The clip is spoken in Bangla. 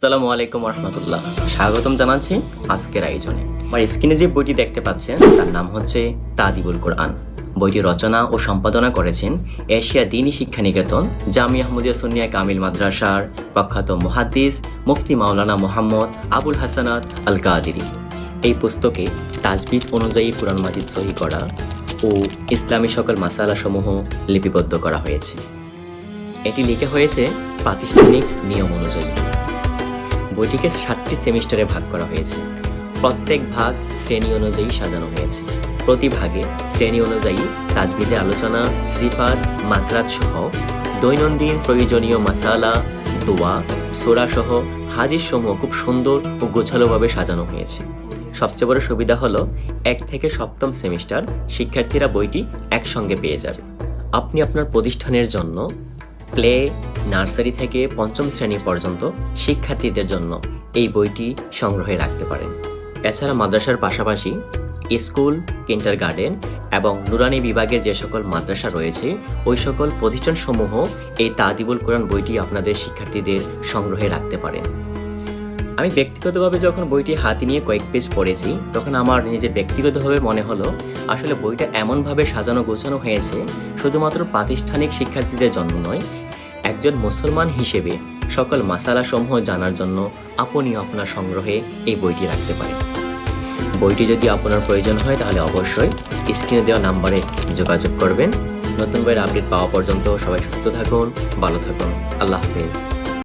আসসালামু আলাইকুম রহমতুল্লাহ স্বাগতম জানাচ্ছি আজকের আয়োজনে। আমার স্ক্রিনে যে বইটি দেখতে পাচ্ছেন, তার নাম হচ্ছে তাদিবুল কোরআন। বইটি রচনা ও সম্পাদনা করেছেন এশিয়া দিনী শিক্ষা নিকেতন জামিয়া আহমদিয়া সুনিয়া কামিল মাদ্রাসার প্রখ্যাত মুহাদ্দিস মুফতি মাওলানা মোহাম্মদ আবুল হাসানাত আল কাদিরি এই পুস্তকে তাজবিদ অনুযায়ী কোরআন মাজিদ সহি করা ও ইসলামী সকল মাসালাসমূহ লিপিবদ্ধ করা হয়েছে। এটি লেখা হয়েছে প্রাতিষ্ঠানিক নিয়ম অনুযায়ী। বইটিকে সাতটি সেমিস্টারে ভাগ করা হয়েছে। প্রত্যেক ভাগ শ্রেণি অনুযায়ী সাজানো হয়েছে। প্রতি ভাগে শ্রেণি অনুযায়ী তাজবিদে আলোচনা, সিফাত মাকরাত সহ দৈনন্দিন প্রয়োজনীয় মাসালা, দোয়া, সোরা সহ হাদিস সমূহ খুব সুন্দর ও গোছালোভাবে সাজানো হয়েছে। সবচেয়ে বড় সুবিধা হলো, এক থেকে সপ্তম সেমিস্টার শিক্ষার্থীরা বইটি একসঙ্গে পেয়ে যাবে। আপনি আপনার প্রতিষ্ঠানের জন্য প্লে নার্সারি থেকে পঞ্চম শ্রেণি পর্যন্ত শিক্ষার্থীদের জন্য এই বইটি সংগ্রহে রাখতে পারেন। এছাড়া মাদ্রাসার পাশাপাশি স্কুল কিন্টার গার্ডেন এবং নুরানি বিভাগের যে সকল মাদ্রাসা রয়েছে, ওই সকল প্রতিষ্ঠানসমূহ এই তাদিবুল কোরআন বইটি আপনাদের শিক্ষার্থীদের সংগ্রহে রাখতে পারেন। আমি ব্যক্তিগতভাবে যখন বইটি হাতে নিয়ে কয়েক পেজ পড়েছি, তখন আমার নিজের ব্যক্তিগতভাবে মনে হলো, আসলে বইটা এমনভাবে সাজানো গোছানো হয়েছে, শুধুমাত্র প্রাতিষ্ঠানিক শিক্ষার্থীদের জন্য নয় একজন মুসলমান হিসেবে সকল মাসালাসমূহ জানার জন্য আপনি আপনার সংগ্রহে এই বইটি রাখতে পারেন। বইটি যদি আপনার প্রয়োজন হয় তাহলে অবশ্যই স্ক্রিনে দেওয়া নাম্বারে যোগাযোগ করবেন। নতুন বইয়ের আপডেট পাওয়া পর্যন্ত সবাই সুস্থ থাকুন, ভালো থাকুন। আল্লাহ হাফেজ।